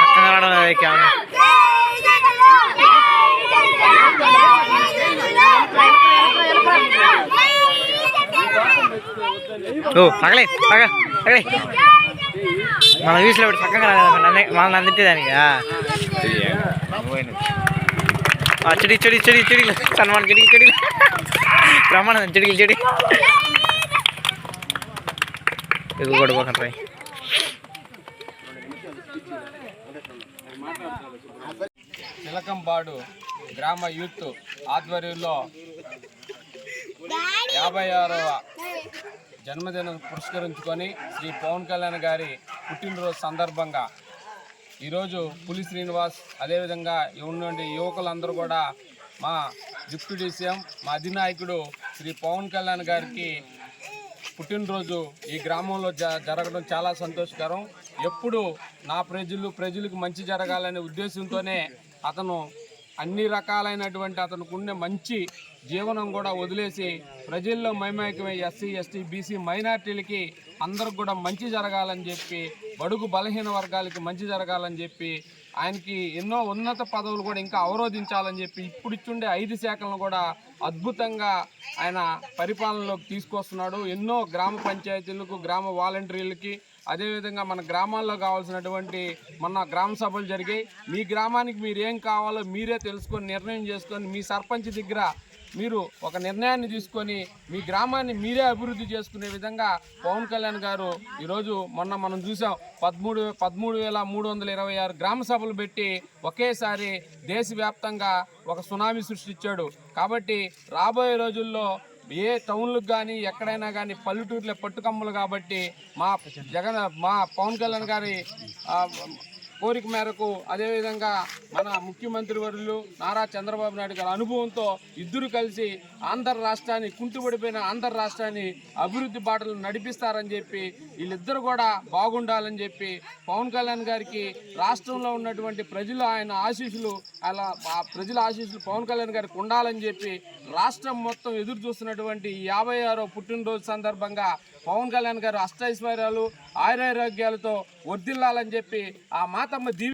చక్కగా రావడం లేదు క్యామ్. ఓ పగలే పగ పగలే. మన వీసులో పెట్టి చక్కగా రాలేదు నన్ను మనల్ని అందింటే చెడి చెడి చెడి చెడి. సన్మాన్ చెడి చెడి. బ్రహ్మానందం చెడికి చెడి. ఎగువ కూడా పోకండి చిలకంపాడు గ్రామ యూత్ ఆధ్వర్యంలో యాభై ఆరవ జన్మదినం పురస్కరించుకొని శ్రీ పవన్ కళ్యాణ్ గారి పుట్టినరోజు సందర్భంగా ఈరోజు పులి శ్రీనివాస్ అదేవిధంగా ఉన్నటువంటి యువకులందరూ కూడా మా డిప్యూటీ సీఎం మా అధినాయకుడు శ్రీ పవన్ కళ్యాణ్ గారికి పుట్టినరోజు ఈ గ్రామంలో జ జరగడం చాలా సంతోషకరం. ఎప్పుడు నా ప్రజలు ప్రజలకు మంచి జరగాలనే ఉద్దేశంతోనే అతను అన్ని రకాలైనటువంటి అతనికి ఉండే మంచి జీవనం కూడా వదిలేసి ప్రజల్లో మైమైకమై ఎస్సీ ఎస్టీ బీసీ మైనార్టీలకి అందరికి కూడా మంచి జరగాలని చెప్పి బడుగు బలహీన వర్గాలకి మంచి జరగాలని చెప్పి ఆయనకి ఎన్నో ఉన్నత పదవులు కూడా ఇంకా అవరోధించాలని చెప్పి ఇప్పుడు ఇచ్చుండే ఐదు శాఖలను కూడా అద్భుతంగా ఆయన పరిపాలనలోకి తీసుకొస్తున్నాడు. ఎన్నో గ్రామ పంచాయతీలకు గ్రామ వాలంటీర్లకి అదేవిధంగా మన గ్రామాల్లో కావాల్సినటువంటి మొన్న గ్రామ సభలు జరిగాయి. మీ గ్రామానికి మీరు ఏం కావాలో మీరే తెలుసుకొని నిర్ణయం చేసుకొని మీ సర్పంచ్ దగ్గర మీరు ఒక నిర్ణయాన్ని తీసుకొని మీ గ్రామాన్ని మీరే అభివృద్ధి చేసుకునే విధంగా పవన్ కళ్యాణ్ గారు ఈరోజు మొన్న మనం చూసాం పదమూడు పదమూడు వేల మూడు వందల ఇరవై ఆరు గ్రామ సభలు పెట్టి ఒకేసారి దేశవ్యాప్తంగా ఒక సునామీ సృష్టించాడు. కాబట్టి రాబోయే రోజుల్లో ఏ టౌన్లకు కానీ ఎక్కడైనా కానీ పల్లెటూరులే పట్టుకమ్మలు కాబట్టి మా జగన్ మా పవన్ కళ్యాణ్ గారి కోరిక మేరకు అదేవిధంగా మన ముఖ్యమంత్రి వర్యులు నారా చంద్రబాబు నాయుడు గారి అనుభవంతో ఇద్దరు కలిసి ఆంధ్ర రాష్ట్రాన్ని కుంటుపడిపోయిన ఆంధ్ర రాష్ట్రాన్ని అభివృద్ధి బాటలు నడిపిస్తారని చెప్పి వీళ్ళిద్దరు కూడా బాగుండాలని చెప్పి పవన్ కళ్యాణ్ గారికి రాష్ట్రంలో ఉన్నటువంటి ప్రజలు ఆయన ఆశీస్సులు అలా ఆ ప్రజల ఆశీస్సులు పవన్ కళ్యాణ్ గారికి ఉండాలని చెప్పి రాష్ట్రం మొత్తం ఎదురు చూస్తున్నటువంటి యాభై ఆరో పుట్టినరోజు సందర్భంగా పవన్ కళ్యాణ్ గారు అష్టైశ్వర్యాలు ఆయురారోగ్యాలతో వర్దిల్లాలని చెప్పి ఆ మాతమ్మ దీవి